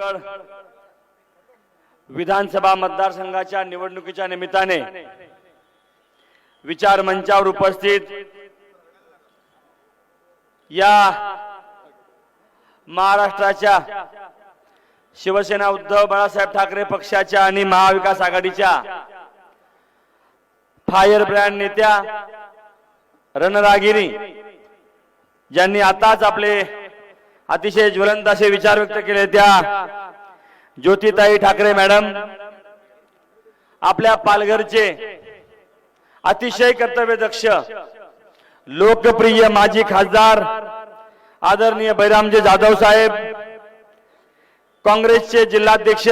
विक्रमगड विधानसभा मतदारसंघाच्या निवडणुकीच्या निमित्ताने विचार मंचावर उपस्थित या महाराष्ट्राच्या शिवसेना उद्धव बाळासाहेब ठाकरे पक्षाच्या आणि महाविकास आघाडीच्या फायर ब्रँड नेत्या रणरागिरी ज्यांनी आताच आपले अतिशय ज्वलंत असे विचार व्यक्त केले त्या ज्योतिताई ठाकरे मॅडम. आपल्या पालघरचे अतिशय कर्तव्यदक्ष लोकप्रिय माजी खासदार आदरणीय बैरामजी जाधव साहेब काँग्रेसचे जिल्हाध्यक्ष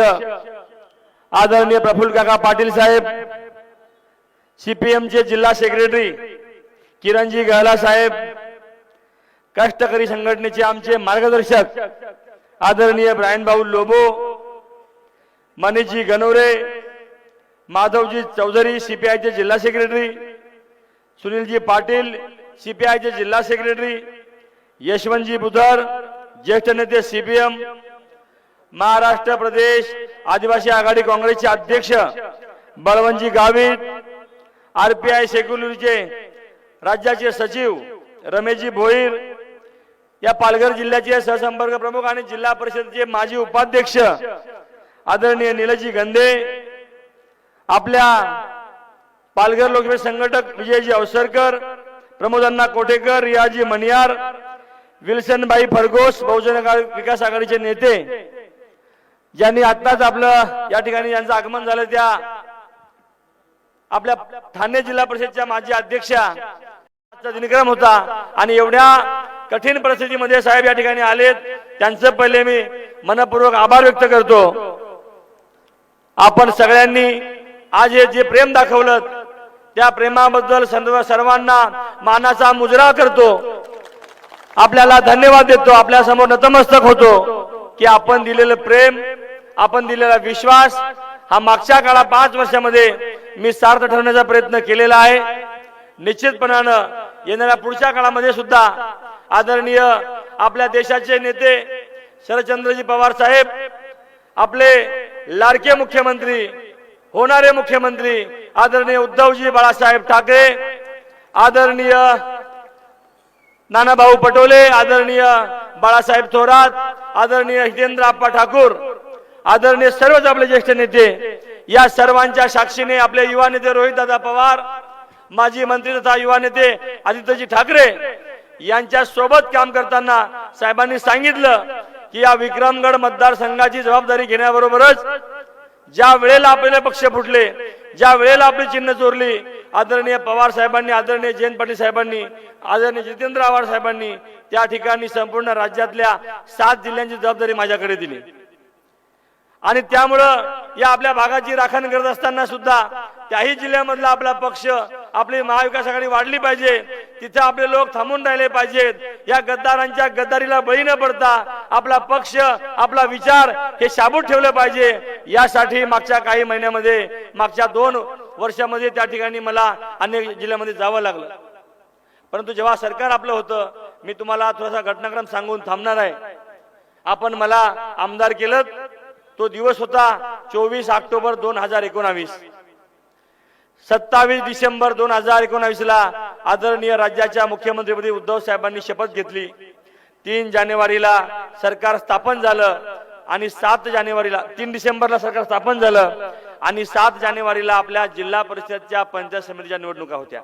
आदरणीय प्रफुल्ल काका पाटील साहेब सीपीएमचे जिल्हा सेक्रेटरी किरणजी गहला साहेब कष्टकरी संघटनेचे आमचे मार्गदर्शक आदरणीय ब्रायन भाऊ लोबो मनीषजी गणोरे माधवजी चौधरी सीपीआयचे जिल्हा सेक्रेटरी सुनीलजी पाटील सीपीआयचे जिल्हा सेक्रेटरी यशवंतजी बुधर ज्येष्ठ नेते सीपीएम महाराष्ट्र प्रदेश आदिवासी आघाडी काँग्रेसचे अध्यक्ष बळवंतजी गावित आरपीआय सेक्युलरचे राज्याचे सचिव रमेशजी भोईर या पालघर जिल्ह्याचे सहसंपर्क प्रमुख आणि जिल्हा परिषदेचे माजी उपाध्यक्ष आदरणीय निलजी गंधे आपल्या पालघर लोकसभा संघटक विजयजी अवसरकर प्रमोदांना कोठेकर रियाजी मनियार विल्सनबाई फरगोस बहुजन विकास आघाडीचे नेते ज्यांनी आत्ताच आपलं या ठिकाणी यांचं आगमन झालं त्या आपल्या ठाणे जिल्हा परिषदच्या माजी अध्यक्षा दिनक्रम होता आणि एवढ्या कठीण परिस्थितीमध्ये साहेब या ठिकाणी आलेत. त्यांचं पहिले मी मनपूर्वक आभार व्यक्त करतो. आपण सगळ्यांनी आज हे जे प्रेम दाखवलं त्या प्रेमाबद्दल सर्वांना मानाचा मुजरा करतो. आपल्याला धन्यवाद देतो. आपल्यासमोर नतमस्तक होतो की आपण दिलेलं प्रेम आपण दिलेला विश्वास हा मागच्या काळा पाच वर्षामध्ये मी सार्थ ठरवण्याचा प्रयत्न केलेला आहे. निश्चितपणानं येणाऱ्या पुढच्या काळामध्ये सुद्धा आदरणीय आपल्या देशाचे नेते शरदचंद्रजी पवार साहेब आपले लाडके मुख्यमंत्री होणारे मुख्यमंत्री आदरणीय उद्धवजी बाळासाहेब ठाकरे आदरणीय नानाभाऊ पटोले आदरणीय बाळासाहेब थोरात आदरणीय हितेंद्र आप्पा ठाकूर आदरणीय सर्वच आपले ज्येष्ठ नेते या सर्वांच्या साक्षीने आपले युवा नेते रोहित दादा पवार माजी मंत्री तथा युवा नेते आदित्यजी ठाकरे यांच्या सोबत काम करताना साहेबांनी सांगितलं की या विक्रमगड मतदारसंघाची जबाबदारी घेण्याबरोबरच ज्या वेळेला आपले पक्ष फुटले ज्या वेळेला आपली चिन्ह चोरली आदरणीय पवार साहेबांनी आदरणीय जयंत पाटील साहेबांनी आदरणीय जितेंद्र आव्हाड साहेबांनी त्या ठिकाणी संपूर्ण राज्यातल्या सात जिल्ह्यांची जबाबदारी माझ्याकडे दिली. आणि त्यामुळं या आपल्या भागाची राखण करत असताना सुद्धा त्याही जिल्ह्यामधला आपला पक्ष आपली महाविकास आघाडी वाढली पाहिजे. तिथे आपले लोक थांबून राहिले पाहिजेत. या गद्दारांच्या गद्दारीला बळी न पडता आपला पक्ष आपला विचार हे शाबूत ठेवलं पाहिजे. यासाठी मागच्या काही महिन्यामध्ये मागच्या दोन वर्षामध्ये त्या ठिकाणी मला अनेक जिल्ह्यामध्ये जावं लागलं. परंतु जेव्हा सरकार आपलं होतं मी तुम्हाला थोडासा घटनाक्रम सांगून थांबणार आहे. आपण मला आमदार केलं तो दिवस होता चोवीस ऑक्टोबर दोन हजार एकोणावीस. सत्तावीस डिसेंबर दोन हजार एकोणावीस ला आदरणीय राज्याच्या मुख्यमंत्रीपदी उद्धव साहेबांनी शपथ घेतली. तीन जानेवारीला सरकार स्थापन झालं आणि सात जानेवारीला तीन डिसेंबरला सरकार स्थापन झालं आणि सात जानेवारीला आपल्या जिल्हा परिषदच्या पंचायत समितीच्या निवडणुका होत्या.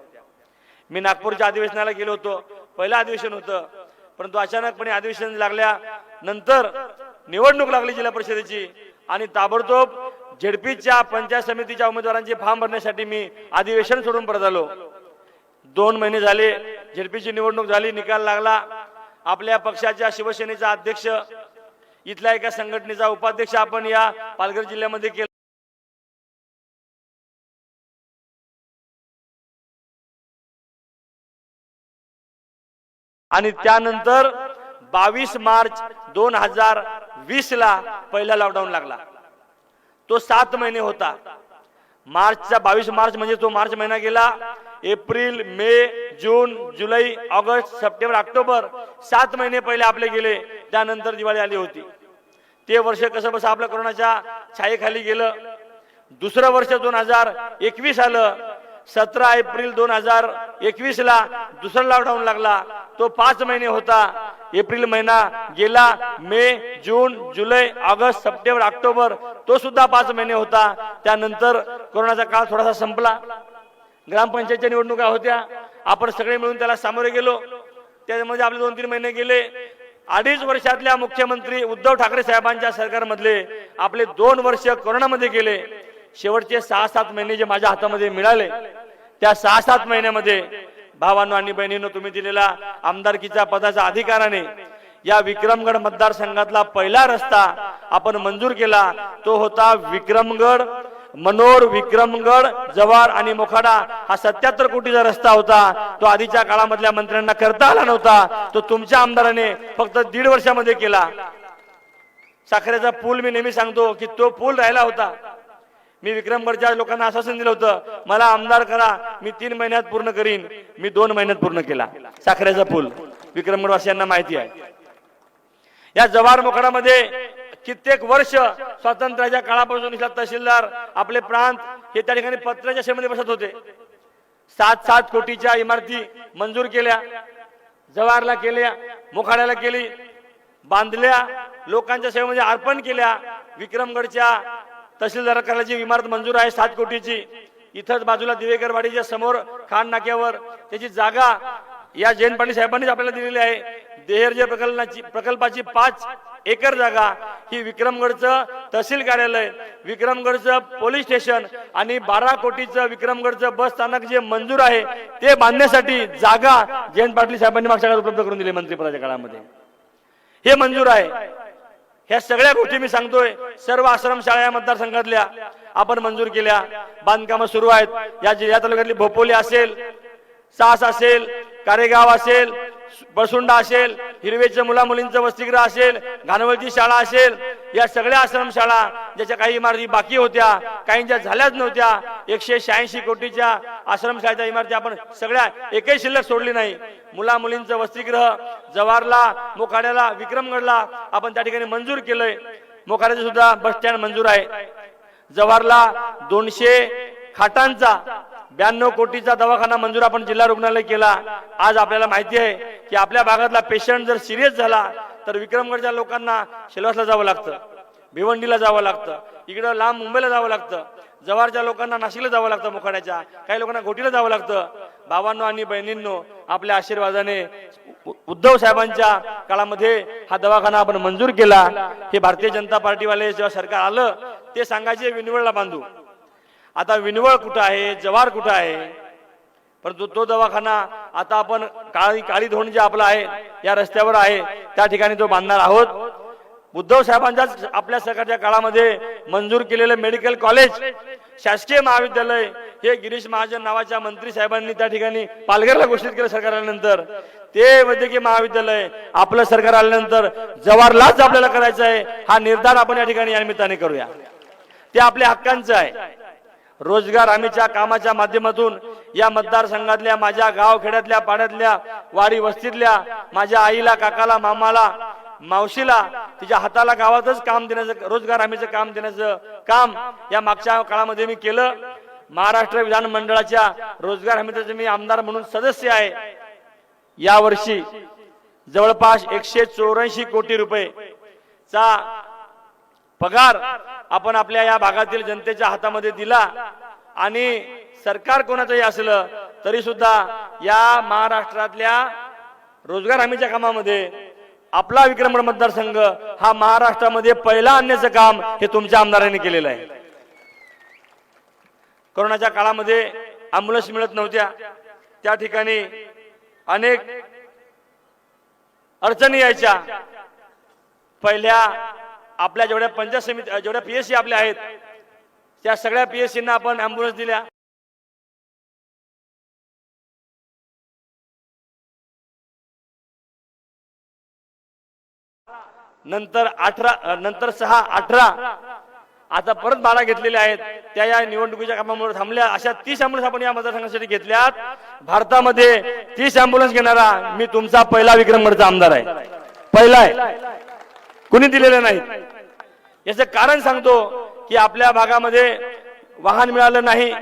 मी नागपूरच्या अधिवेशनाला गेलो होतो. पहिलं अधिवेशन होतं. परंतु अचानकपणे अधिवेशन लागल्या नंतर निवडणूक लागली जिल्हा परिषदेची. आणि ताबडतोब झेडपीच्या पंचायत समितीच्या उमेदवारांचे फॉर्म भरण्यासाठी मी अधिवेशन सोडून परत आलो. दोन महिने झाले झेडपीची निवडणूक झाली निकाल लागला. आपल्या पक्षाच्या शिवसेनेचा अध्यक्ष इथल्या एका संघटनेचा उपाध्यक्ष आपण या पालघर जिल्ह्यामध्ये केला. आणि त्यानंतर बावीस मार्च दोन हजार वीस ला पहिला लॉकडाऊन लागला. तो सात महिने होता. मार्चचा बावीस मार्च म्हणजे तो मार्च महिना गेला. एप्रिल मे जून जुलै ऑगस्ट सप्टेंबर ऑक्टोबर सात महिने पहिले आपले गेले. त्यानंतर दिवाळी आली होती. ते वर्ष कसं बसं आपलं कोरोनाच्या छायेखाली गेलं. दुसरं वर्ष दोन हजार एकवीस आलं. सतरा एप्रिल दोन हजार एकवीस ला दुसरा लॉकडाऊन लागला. तो पाच महिने होता. एप्रिल महिना गेला. मे जून जुलै ऑगस्ट सप्टेंबर ऑक्टोबर तो सुद्धा पाच महिने होता. त्यानंतर कोरोनाचा काळ थोडासा संपला. ग्रामपंचायतच्या निवडणुका होत्या. आपण सगळे मिळून त्याला सामोरे गेलो. त्यामध्ये आपले दोन तीन महिने गेले. अडीच वर्षातल्या मुख्यमंत्री उद्धव ठाकरे साहेबांच्या सरकारमधले आपले दोन वर्ष कोरोनामध्ये गेले. शेवटचे सहा सात महिने जे माझ्या हातामध्ये मिळाले त्या सहा सात महिन्यामध्ये भावांनो आणि बहिणींनो तुम्ही दिलेला आमदारकीच्या पदाच्या अधिकाराने या विक्रमगड मतदारसंघातला पहिला रस्ता आपण मंजूर केला. तो होता विक्रमगड मनोर विक्रमगड जवार आणि मोखाडा हा सत्याहत्तर कोटीचा रस्ता होता. तो आधीच्या काळामधल्या मंत्र्यांना करता आला नव्हता. तो तुमच्या आमदाराने फक्त दीड वर्षामध्ये केला. साखरेचा पूल मी नेहमी सांगतो की तो पूल राहिला होता. मी विक्रमगडच्या लोकांना आश्वासन दिलं होतं मला आमदार करा मी तीन महिन्यात पूर्ण करीन मी दोन महिन्यात पूर्ण केला. साखरेचा पूल विक्रमगडवासियांना माहिती आहे. या जवाहर मोखाडामध्ये कित्येक वर्ष स्वातंत्र्याच्या काळापासून तहसीलदार आपले प्रांत हे त्या ठिकाणी पत्राच्या शेमध्ये बसत होते. सात सात कोटीच्या इमारती मंजूर केल्या जवाहरला केल्या मोखाड्याला केली बांधल्या लोकांच्या सेवेमध्ये अर्पण केल्या विक्रमगडच्या तहसीलदार जी इमारत मंजूर आहे सात कोटीची. इथंच बाजूला दिवेकरवाडीच्या समोर खान नाक्यावर. त्याची जागा या जयंत पाटील साहेबांनीच आपल्याला दिलेली आहे. देहरजे प्रकल्पाची प्रकल्पाची पाच एकर जागा ही विक्रमगडचं तहसील कार्यालय विक्रमगडचं पोलीस स्टेशन आणि बारा कोटीचं विक्रमगडचं बस स्थानक जे मंजूर आहे ते बांधण्यासाठी जागा जयंत पाटील साहेबांनी मागच्या काळात उपलब्ध करून दिली मंत्रिपदाच्या काळामध्ये. हे मंजूर आहे. ह्या सगळ्या गोष्टी मी सांगतोय. सर्व आश्रमशाळा या मतदारसंघातल्या आपण मंजूर केल्या. बांधकामं सुरू आहेत. या जिल्ह्या तालुक्यातली भोपोली असेल सास असेल कारेगाव असेल बसुंडा असेल हिरवेचं मुला मुलींचं वसतिगृह असेल घानवळची शाळा असेल या सगळ्या आश्रमशाळा ज्याच्या काही इमारती बाकी होत्या काहींच्या झाल्याच नव्हत्या. एकशे शहाऐंशी कोटीच्या आश्रमशाळेच्या इमारती आपण सगळ्या एकही शिल्लक सोडली नाही. मुला मुलींचं वसतिगृह जवारला मोखाड्याला विक्रमगडला आपण त्या ठिकाणी मंजूर केलंय. मोखाड्याचं सुद्धा बस स्टँड मंजूर आहे. जवारला दोनशे खाटांचा ब्याण्णव कोटीचा दवाखाना मंजूर आपण जिल्हा रुग्णालय केला. आज आपल्याला माहिती आहे की आपल्या भागातला पेशंट जर सिरियस झाला तर विक्रमगडच्या लोकांना शेलवासला जावं लागतं भिवंडीला जावं लागतं इकडं लांब मुंबईला जावं लागतं जवारच्या लोकांना नाशिकला जावं लागतं मोखाड्याच्या काही लोकांना घोटीला जावं लागतं. बाबांनो आणि बहिणींनो आपल्या आशीर्वादाने उद्धव साहेबांच्या काळामध्ये हा दवाखाना आपण मंजूर केला. हे भारतीय जनता पार्टीवाले जेव्हा सरकार आलं ते सांगायचे विनवळला बांधू. आता विनवळ कुठं आहे जवार कुठं आहे? परंतु तो दवाखाना आता आपण काळी काळी धोण जे आपलं आहे या रस्त्यावर आहे त्या ठिकाणी तो बांधणार आहोत. उद्धव साहेबांच्याच आपल्या सरकारच्या काळामध्ये मंजूर केलेलं मेडिकल कॉलेज शासकीय महाविद्यालय हे गिरीश महाजन नावाच्या मंत्री साहेबांनी त्या ठिकाणी पालघरला घोषित केलं सरकार आल्यानंतर. ते वैद्यकीय महाविद्यालय आपलं सरकार आल्यानंतर जवाहरलाच आपल्याला करायचं आहे हा निर्धार आपण या ठिकाणी या निमित्ताने करूया. ते आपल्या हक्कांचं आहे. रोजगार हमीच्या कामाच्या माध्यमातून या मतदारसंघातल्या माझ्या गावखेड्यातल्या पाड्यातल्या वाडी वस्तीतल्या माझ्या आईला काकाला मामाला मावशीला तिच्या हाताला गावातच काम देण्याचं रोजगार हमीचं काम देण्याचं काम या मागच्या काळामध्ये मी केलं. महाराष्ट्र विधानमंडळाच्या रोजगार हमीचं मी आमदार म्हणून सदस्य आहे. या वर्षी जवळपास एकशे चौऱ्याऐंशी कोटी रुपये चा पगार आपण आपल्या या भागातील जनतेच्या हातामध्ये दिला आणि सरकार कोणाचंही असलं तरी सुद्धा या महाराष्ट्रातल्या रोजगार हमीच्या कामामध्ये आपला विक्रमगड मतदारसंघ हा महाराष्ट्रामध्ये पहिला आणण्याचं काम हे तुमच्या आमदारांनी केलेलं आहे. कोरोनाच्या काळामध्ये अँब्युलन्स मिळत नव्हत्या. त्या ठिकाणी अनेक अडचणी यायच्या. पहिल्या आपल्या जेवढ्या पंचायत समिती जेवढ्या पीएससी आपल्या आहेत त्या सगळ्या पीएससी ना आपण अँब्युलन्स दिल्या. नंतर अठरा नंतर सहा अठरा आता परत बारा घेतलेल्या आहेत. त्या या निवडणुकीच्या कामामुळे थांबल्या. अशा तीस अँब्युलन्स आपण या मतदारसंघासाठी घेतल्यात. भारतामध्ये तीस अँब्युलन्स घेणारा मी तुमचा पहिला विक्रमगडचा आमदार आहे. पहिला आहे. कुणी दिलेले नाहीत याचं कारण सांगतो की आपल्या भागामध्ये वाहन मिळालं नाही.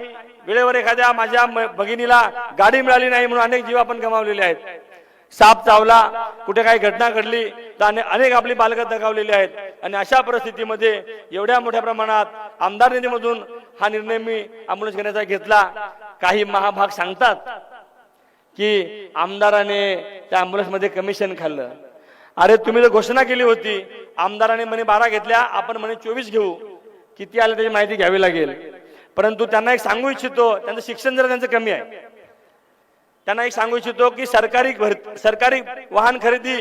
वेळेवर एखाद्या माझ्या भगिनीला गाडी मिळाली नाही म्हणून अनेक जीव आपण गमावलेले आहेत. साप चावला कुठे काही घटना घडली तर अनेक आपली बालकं दगावलेली आहेत. आणि अशा परिस्थितीमध्ये एवढ्या मोठ्या प्रमाणात आमदार निधीमधून हा निर्णय मी अँब्युलन्स घेण्याचा घेतला. काही महाभाग सांगतात की आमदाराने त्या अँब्युलन्समध्ये कमिशन खाल्लं. अरे तुम्ही जर घोषणा केली होती. आमदाराने म्हणे बारा घेतल्या. आपण म्हणे चोवीस घेऊ. किती आले त्याची माहिती घ्यावी लागेल. परंतु त्यांना एक सांगू इच्छितो त्यांचं शिक्षण जरा त्यांचं कमी आहे. त्यांना एक सांगू इच्छितो की सरकारी भर- सरकारी वाहन खरेदी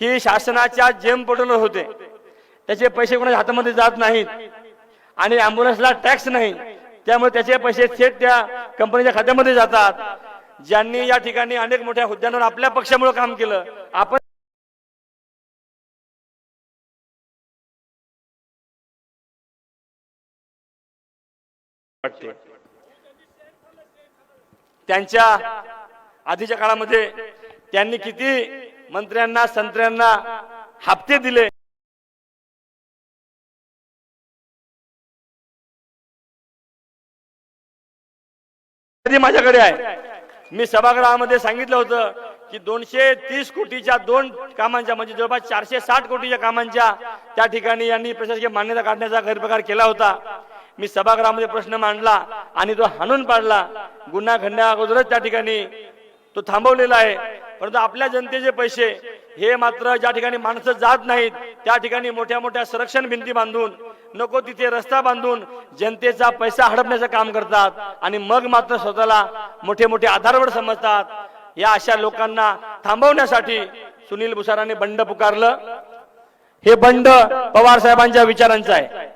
ही शासनाच्या जेम पोर्टलवर होते. त्याचे पैसे कोणाच्या हातामध्ये जात नाहीत. आणि अँब्युलन्सला टॅक्स नाही. त्यामुळे त्याचे पैसे थेट त्या कंपनीच्या खात्यामध्ये जातात. ज्यांनी या ठिकाणी अनेक मोठ्या हुद्द्यांवर आपल्या पक्षामुळे काम केलं. आपण वाटते. त्यांच्या आधीच्या काळामध्ये त्यांनी किती मंत्र्यांना संत्र्यांना हप्ते दिले. माझ्याकडे आहे? मी सभागृहामध्ये सांगितलं होतं की दोनशे तीस कोटीच्या दोन कामांच्या म्हणजे जवळपास चारशे साठ कोटीच्या कामांच्या त्या ठिकाणी यांनी प्रशासकीय मान्यता काढण्याचा गैरप्रकार केला होता. मी सभागृहामध्ये प्रश्न मांडला आणि तो हाणून पाडला. गुन्हा घडण्या अगोदरच त्या ठिकाणी तो थांबवलेला आहे. परंतु आपल्या जनतेचे पैसे हे मात्र ज्या ठिकाणी माणसं जात नाहीत त्या ठिकाणी मोठ्या मोठ्या संरक्षण भिंती बांधून नको तिथे रस्ता बांधून जनतेचा पैसा हडपण्याचं काम करतात आणि मग मात्र स्वतःला मोठे मोठे आधारवड समजतात. या अशा लोकांना थांबवण्यासाठी सुनील भुसाराने बंड पुकारलं. हे बंड पवार साहेबांच्या विचारांचं आहे.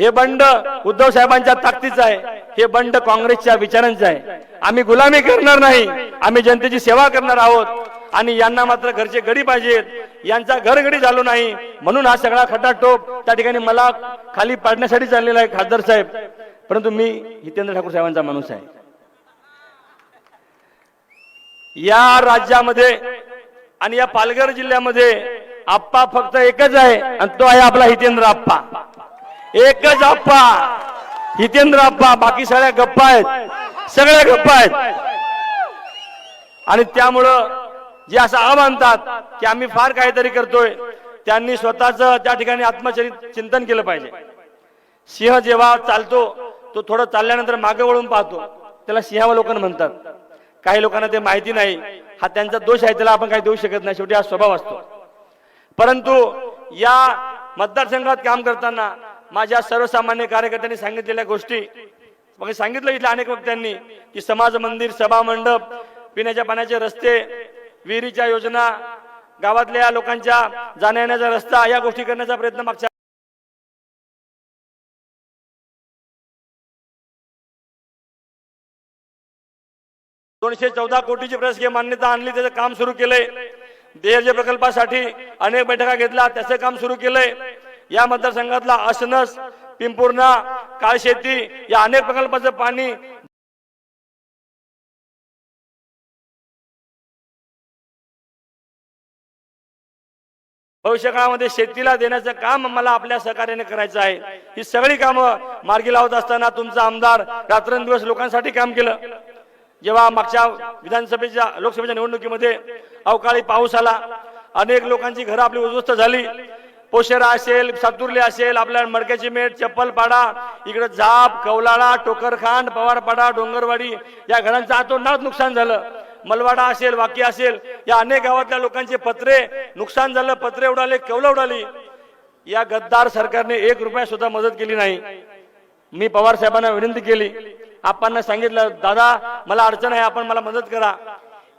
हे बंड उद्धव साहेबांच्या ताकदीचं आहे. हे बंड काँग्रेसच्या विचारांचं आहे. आम्ही गुलामी करणार नाही. आम्ही जनतेची सेवा करणार आहोत. आणि यांना मात्र घरचे गडी पाहिजेत. यांचा घरगडी झालो नाही. म्हणून हा सगळा खटाटोप त्या ठिकाणी मला खाली पाडण्यासाठी चाललेला आहे खासदार साहेब. परंतु मी हितेंद्र ठाकूर साहेबांचा माणूस आहे. या राज्यामध्ये आणि या पालघर जिल्ह्यामध्ये आप्पा फक्त एकच आहे. आणि तो आहे आपला हितेंद्र आप्पा. एकच आप्पा. हितेंद्र आप्पा. बाकी सगळ्या गप्पा आहेत. सगळ्या गप्पा आहेत. आणि त्यामुळं जे असं आ मानतात की आम्ही फार काहीतरी करतोय त्यांनी स्वतःच त्या ठिकाणी आत्मचरित चिंतन केलं पाहिजे. सिंह जेव्हा चालतो तो थोडं चालल्यानंतर मागे वळून पाहतो. त्याला सिंहावलोकन म्हणतात. काही लोकांना ते माहिती नाही. हा त्यांचा दोष आहे त्याला आपण काही देऊ शकत नाही. शेवटी हा स्वभाव असतो. परंतु या मतदारसंघात काम करताना माझ्या सर्वसामान्य कार्यकर्त्यांनी सांगितलेल्या गोष्टी. मग सांगितलं इथल्या अनेक वक्त्यांनी की समाज मंदिर सभा मंडप पिण्याच्या पाण्याचे रस्ते विहिरीच्या योजना गावातल्या लोकांच्या जाण्या येण्याचा रस्ता या गोष्टी करण्याचा प्रयत्न मागच्या दोनशे चौदा कोटीची प्रशासकीय मान्यता आणली त्याचं काम सुरू केलंय. देहजे प्रकल्पासाठी अनेक बैठका घेतल्या त्याचं काम सुरू केलंय. या मतदारसंघातला असनस पिंपूर्णा काळशेती या अनेक प्रकल्पाचं पाणी भविष्य काळामध्ये शेतीला देण्याचं काम मला आपल्या सहकार्याने करायचं आहे. ही सगळी कामं मार्गी लावत असताना तुमचा आमदार रात्रंदिवस लोकांसाठी काम केलं. जेव्हा मागच्या विधानसभेच्या लोकसभेच्या निवडणुकीमध्ये अवकाळी पाऊस आला. अनेक लोकांची घरं आपली उद्ध्वस्त झाली. पोशेरा असेल सातुर्ले असेल आपल्या मडक्याची मेट चप्पलपाडा इकडे झाप कौलाळा टोकरखांड पवारपाडा डोंगरवाडी या घरांचं आतोनात नुकसान झालं. मलवाडा असेल वाकी असेल या अनेक गावातल्या लोकांचे पत्रे नुकसान झालं पत्रे उडाले कवलं उडाली. या गद्दार सरकारने एक रुपया सुद्धा मदत केली नाही. मी पवार साहेबांना विनंती केली. आपण सांगितलं दादा मला अडचण आहे आपण मला मदत करा.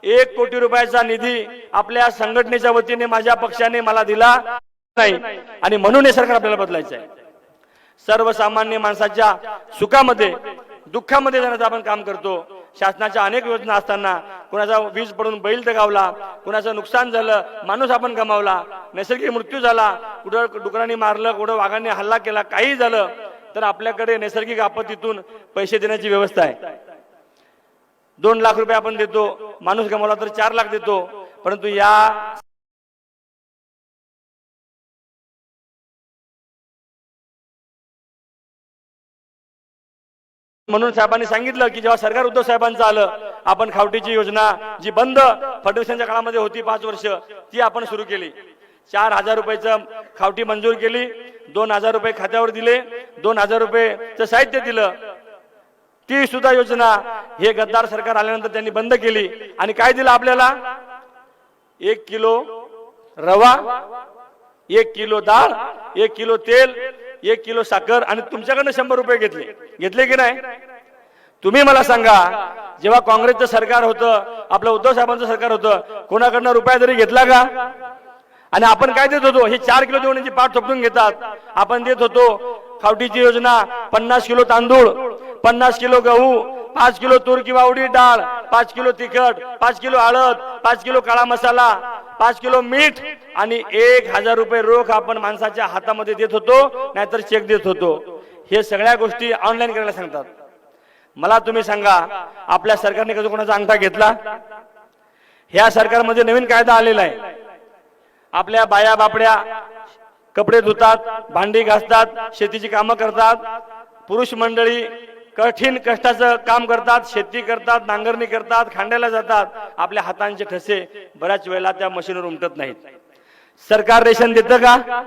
एक कोटी रुपयाचा निधी आपल्या संघटनेच्या वतीने माझ्या पक्षाने मला दिला. नाही. आणि म्हणून हे सरकार आपल्याला बदलायचं आहे सर्वसामान्य माणसाच्या सुखामध्ये दुःखामध्ये जाण्याचं आपण काम करतो शासनाच्या अनेक योजना असताना कुणाचा वीज पडून बैल दगावला कुणाचं नुकसान झालं माणूस आपण गमावला नैसर्गिक मृत्यू झाला कुठं डुकरांनी मारलं कुठं वाघांनी हल्ला केला काही झालं तर आपल्याकडे नैसर्गिक आपत्तीतून पैसे देण्याची व्यवस्था आहे. दोन लाख रुपये आपण देतो माणूस गमावला तर चार लाख देतो परंतु या म्हणून साहेबांनी सांगितलं की जेव्हा सरकार उद्धव साहेबांचं आलं आपण खावटीची योजना जी बंद फडणवीसांच्या काळामध्ये होती पाच वर्ष ती आपण सुरू केली. चार हजार रुपयाचं खावटी मंजूर केली दोन हजार रुपये खात्यावर दिले दोन हजार रुपयेचं साहित्य दिलं. ती सुद्धा योजना हे गद्दार सरकार आल्यानंतर त्यांनी बंद केली. आणि काय दिलं आपल्याला? एक किलो रवा एक किलो डाळ एक किलो तेल एक किलो साखर आणि तुमच्याकडनं शंभर रुपये घेतले. घेतले की नाही? तुम्ही मला सांगा जेव्हा काँग्रेसचं सरकार होतं आपलं उद्धव साहेबांचं सरकार होतं कोणाकडनं रुपया तरी घेतला का? आणि आपण काय देत होतो? हे चार किलो जेवणाची पाठ थोपटून घेतात. आपण देत होतो खावटीची योजना पन्नास किलो तांदूळ पन्नास किलो गहू पाच किलो तूर किंवा उडी डाळ पाच किलो तिखट पाच किलो हळद पाच किलो काळा मसाला पाच किलो मीठ आणि एक हजार रुपये रोख आपण माणसाच्या हातामध्ये देत होतो नाहीतर चेक देत होतो. हे सगळ्या गोष्टी ऑनलाईन करायला सांगतात. मला तुम्ही सांगा आपल्या सरकारने कधी कोणाचा अंगठा घेतला? ह्या सरकारमध्ये नवीन कायदा आलेला आहे. आपल्या बाया बापड्या कपडे धुतात भांडी घासतात शेतीची कामं करतात पुरुष मंडळी कठीण कष्टाचं काम करतात शेती करतात नांगरणी करतात खांड्याला जातात. आपल्या हातांचे ठसे बऱ्याच वेळेला त्या मशीनवर उमटत नाहीत. सरकार रेशन देतं का?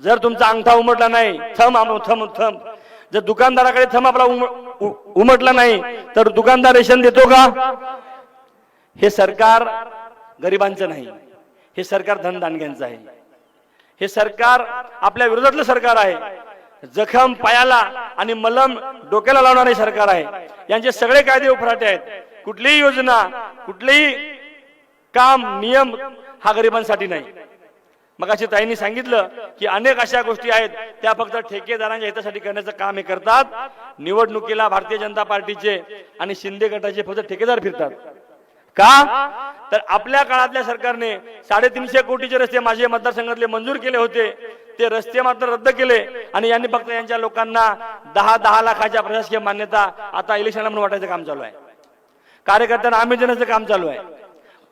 जर तुमचा अंगठा उमटला नाही थम आम- थम थम. जर दुकानदाराकडे थम आपला उम- उमटला नाही तर दुकानदार रेशन देतो का? हे सरकार गरिबांचं नाही. हे सरकार धनदानग्यांचं आहे. हे सरकार आपल्या विरोधातलं सरकार आहे. जखम पायाला आणि मलम डोक्याला लावणारे सरकार आहे. यांचे सगळे कायदे उफराटे आहेत. कुठलीही योजना कुठलेही काम नियम हा गरिबांसाठी नाही. मग अशी ताईंनी सांगितलं की अनेक अशा गोष्टी आहेत त्या फक्त ठेकेदारांच्या हितासाठी करण्याचं काम हे करतात. निवडणुकीला भारतीय जनता पार्टीचे आणि शिंदे गटाचे फक्त ठेकेदार फिरतात. का? तर आपल्या काळातल्या सरकारने साडेतीनशे कोटीचे रस्ते माझे मतदारसंघातले मंजूर केले होते. ते रस्ते मात्र रद्द केले आणि यांनी फक्त यांच्या लोकांना दहा दहा लाखाच्या प्रशासकीय मान्यता आता इलेक्शनला म्हणून वाटायचं काम चालू आहे. कार्यकर्त्यांना आम्ही देण्याचं काम चालू आहे.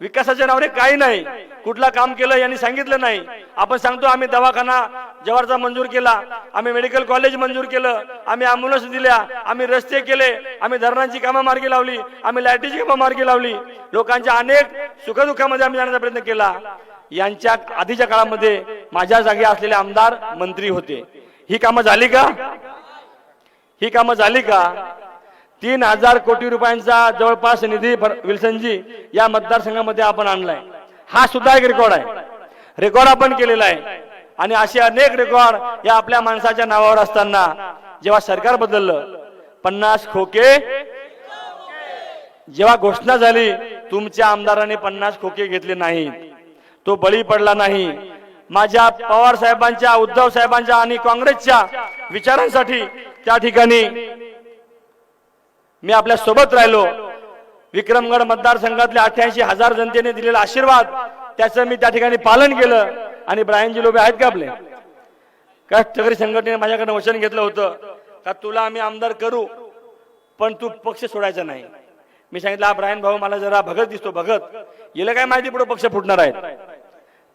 विकासाच्या नावाने काही नाही. कुठला काम केलं यांनी सांगितलं नाही. आपण सांगतो आम्ही दवाखाना जवारचा मंजूर केला आम्ही मेडिकल कॉलेज मंजूर केलं आम्ही अँब्युलन्स दिल्या आम्ही रस्ते केले आम्ही धरणांची कामं मार्गी लावली आम्ही लाईटीची कामं मार्गी लावली. लोकांच्या अनेक सुखदुःखामध्ये आम्ही जाण्याचा प्रयत्न केला. यांच्या आधीच्या काळामध्ये माझ्या जागी असलेले आमदार मंत्री होते. ही कामं झाली का? ही कामं झाली का? तीन हजार कोटी रुपयांचा जवळपास निधी विल्सनजी या मतदारसंघामध्ये आपण आणलाय. हा सुद्धा एक रेकॉर्ड आहे. रेकॉर्ड आपण केलेला आहे. आणि असे अनेक रेकॉर्ड या आपल्या माणसाच्या नावावर असताना जेव्हा सरकार बदललं पन्नास खोके जेव्हा घोषणा झाली तुमच्या आमदाराने पन्नास खोके घेतले नाहीत. तो बळी पडला नाही. माझ्या पवार साहेबांच्या उद्धव साहेबांच्या आणि काँग्रेसच्या विचारांसाठी त्या ठिकाणी मी आपल्यासोबत राहिलो. विक्रमगड मतदारसंघातल्या अठ्ठ्याऐंशी हजार जनतेने दिलेला आशीर्वाद त्याचं मी त्या ठिकाणी पालन केलं आणि ब्रायनजी लोबे आहेत का आपले? कष्टकरी संघटनेने माझ्याकडे वचन घेतलं होतं का तुला आम्ही आमदार करू पण तू पक्ष सोडायचा नाही. मी सांगितलं हा ब्रायन भाऊ मला जरा भगत दिसतो भगत. याला काय माहिती पुढे पक्ष फुटणार आहेत?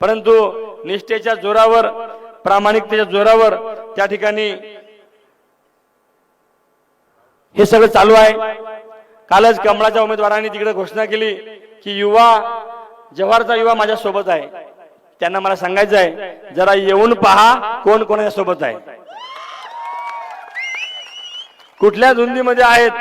परंतु निष्ठेच्या जोरावर प्रामाणिकतेच्या जोरावर त्या ठिकाणी हे सगळं चालू आहे. कालच कमळाच्या उमेदवारांनी तिकडे घोषणा केली की युवा जव्हारचा युवा माझ्या सोबत आहे. त्यांना मला सांगायचं आहे जरा येऊन पहा कोण कोणाच्या सोबत आहे. कुठल्या धुंदीमध्ये आहेत?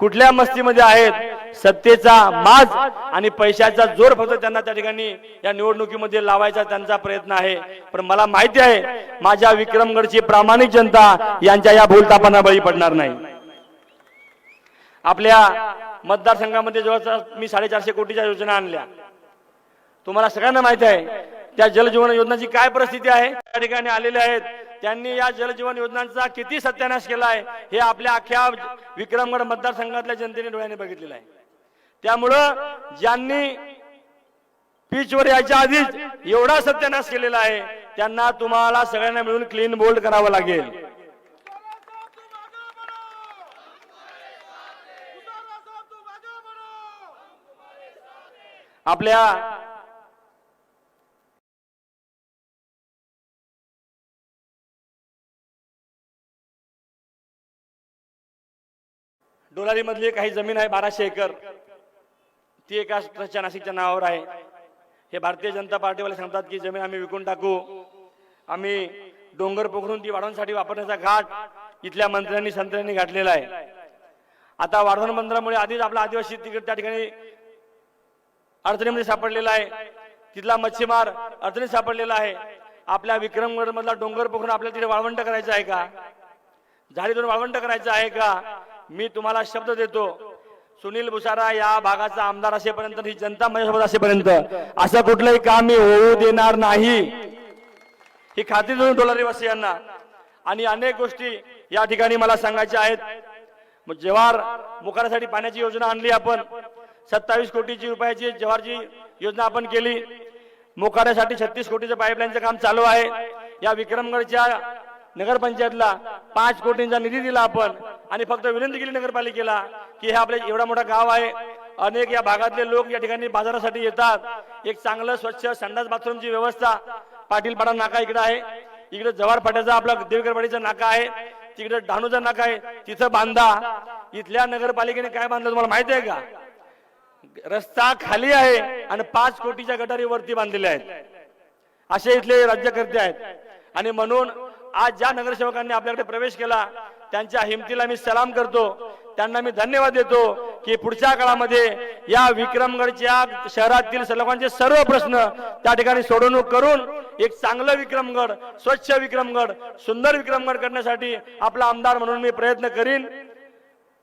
कुठल्या मस्तीमध्ये आहेत सत्तेचा माज आणि पैशाचा जोर फक्त त्यांना त्या ठिकाणी या निवडणुकीमध्ये लावायचा त्यांचा प्रयत्न आहे. पण मला माहिती आहे माझ्या विक्रमगडची प्रामाणिक जनता यांच्या या भूलतापांना बळी पडणार नाही. आपल्या मतदारसंघामध्ये जवळपास मी साडेचारशे कोटीच्या योजना आणल्या. तुम्हाला सगळ्यांना माहिती आहे त्या जलजीवन योजनाची काय परिस्थिती आहे? त्या ठिकाणी आलेले आहेत. त्यांनी या जलजीवन योजनांचा किती सत्यानाश केला आहे हे आपल्या अख्ख्या विक्रमगड मतदारसंघातल्या जनतेने डोळ्याने बघितलेलं आहे. त्यामुळं ज्यांनी पिचवर यायच्या आधीच एवढा सत्यानाश केलेला आहे त्यांना तुम्हाला सगळ्यांना मिळून क्लीन बोल्ड करावं लागेल. आपल्या डोलारीमधली काही जमीन आहे बाराशे एकर. ती एका ट्रस्टच्या नाशिकच्या नावावर आहे. हे भारतीय जनता पार्टीवाले सांगतात की जमीन आम्ही विकून टाकू. आम्ही डोंगर पोखरून ती वाढवण्यासाठी वापरण्याचा घाट इथल्या मंत्र्यांनी संत्र्यांनी गाठलेला आहे. आता वाढवण बंदरामुळे आधीच आपला आदिवासी तिकडे त्या ठिकाणी अडचणीमध्ये सापडलेला आहे. तिथला मच्छीमार अडचणीत सापडलेला आहे. आपल्या विक्रमगड मधला डोंगर पोखरून आपल्याला तिथे वाळवंट करायचं आहे का? झाडीतून वाळवंट करायचं आहे का? मी तुम्हाला शब्द देतो. सुनील भुसारा या भागाचा आमदार असेपर्यंत ही जनता माझ्यासोबत असेपर्यंत. असं कुठलंही काम मी होऊ देणार नाही. ही खात्री देऊन डोलारी यांना. आणि अनेक गोष्टी या ठिकाणी मला सांगायच्या आहेत. मग जव्हार मुखारासाठी पाण्याची योजना आणली आपण. सत्तावीस कोटीची रुपयाची जव्हारची योजना आपण केली. मोखाड्यासाठी छत्तीस कोटीचं पाईपलाईनचं काम चालू आहे. या विक्रमगडच्या नगरपंचायतला पाच कोटींचा निधी दिला आपण. आणि फक्त विनंती केली नगरपालिकेला की हे आपले एवढा मोठा गाव आहे. अनेक या भागातले लोक या ठिकाणी बाजारासाठी येतात. एक चांगलं स्वच्छ संडास बाथरूमची व्यवस्था पाटीलपाडा नाका इकडे आहे. इकडे जव्हार फाट्याचा आपला देवगरवाडीचा नाका आहे. तिकडे डहाणूचा नाका आहे. तिथं बांधा. इथल्या नगरपालिकेने काय बांधलं तुम्हाला माहिती आहे का? रस्ता खाली आहे आणि पाच कोटीच्या गटारी वरती बांधलेल्या आहेत. असे इथले राज्यकर्ते आहेत. आणि म्हणून आज ज्या नगरसेवकांनी आपल्याकडे प्रवेश केला त्यांच्या हिमतीला मी सलाम करतो. त्यांना मी धन्यवाद देतो की पुढच्या काळामध्ये या विक्रमगडच्या शहरातील लोकांचे सर्व प्रश्न त्या ठिकाणी सोडवणूक करून एक चांगलं विक्रमगड स्वच्छ विक्रमगड सुंदर विक्रमगड करण्यासाठी आपला आमदार म्हणून मी प्रयत्न करीन.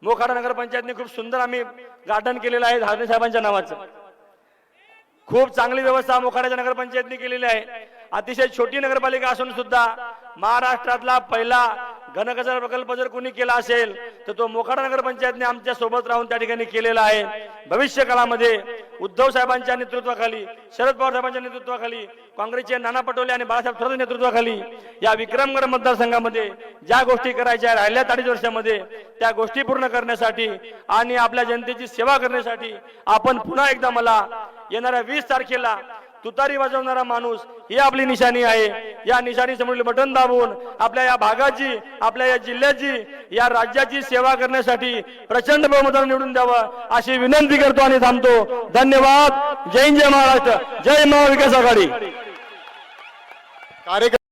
मोखाडा नगरपंचायतने खूप सुंदर आम्ही गार्डन केलेलं आहे धारणे साहेबांच्या नावाचं. खूप चांगली व्यवस्था मोखाड्याच्या नगरपंचायतने केलेली आहे. अतिशय छोटी नगरपालिका असून सुद्धा महाराष्ट्रातला पहिला घनकचरा प्रकल्प जर कोणी केला असेल तर तो मोखाडा नगरपंचायतने आमच्यासोबत राहून त्या ठिकाणी केलेला आहे. भविष्य काळामध्ये उद्धव साहेबांच्या नेतृत्वाखाली शरद पवार साहेबांच्या नेतृत्वाखाली काँग्रेसचे नाना पटोले आणि बाळासाहेब थोरात नेतृत्वाखाली या विक्रमगड मतदारसंघामध्ये ज्या गोष्टी करायच्या राहिल्या अडीच वर्षामध्ये त्या गोष्टी पूर्ण करण्यासाठी आणि आपल्या जनतेची सेवा करण्यासाठी आपण पुन्हा एकदा मला येणाऱ्या वीस तारखेला तुतारी वाजवणारा माणूस ही आपली निशाणी आहे. या निशाणी समोरील बटन दाबून आपल्या या भागाची आपल्या या जिल्ह्याची या राज्याची सेवा करण्यासाठी प्रचंड बहुमताने निवडून द्यावं अशी विनंती करतो आणि थांबतो. धन्यवाद. जय जय महाराष्ट्र. जय महाविकास आघाडी. कार्यक्रम